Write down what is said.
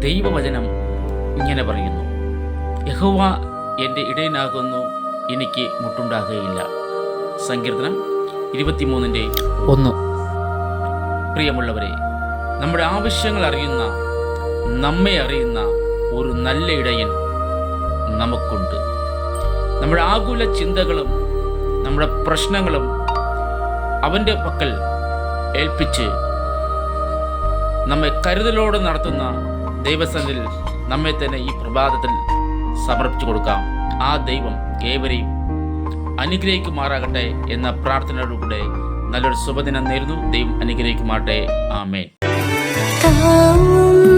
ദൈവവചനം ഇങ്ങനെ പറയുന്നു. യഹോവ എന്റെ ഇടയനാകുന്നു എനിക്ക് മുട്ടുണ്ടാകുകയില്ല. സങ്കീർത്തനം ഇരുപത്തിമൂന്നിന്റെ ഒന്ന്. പ്രിയമുള്ളവരെ നമ്മുടെ ആവശ്യങ്ങൾ അറിയുന്ന നമ്മെ അറിയുന്ന ഒരു നല്ല ഇടയൻ നമുക്കുണ്ട്. നമ്മുടെ ആകുല ചിന്തകളും നമ്മുടെ പ്രശ്നങ്ങളും അവന്റെ പക്കൽ ഏൽപ്പിച്ച് നമ്മെ കരുതലോടെ നടത്തുന്ന ദൈവസനിൽ നമ്മെ തന്നെ ഈ പ്രഭാതത്തിൽ സമർപ്പിച്ചു കൊടുക്കാം. ആ ദൈവം ഏവരെയും അനുഗ്രഹിക്കുമാറാകട്ടെ എന്ന പ്രാർത്ഥനയോടുകൂടെ നല്ലൊരു ശുഭദിനം നേരുന്നു. ദൈവം അനുഗ്രഹിക്കുമാട്ടെ താങ്ങും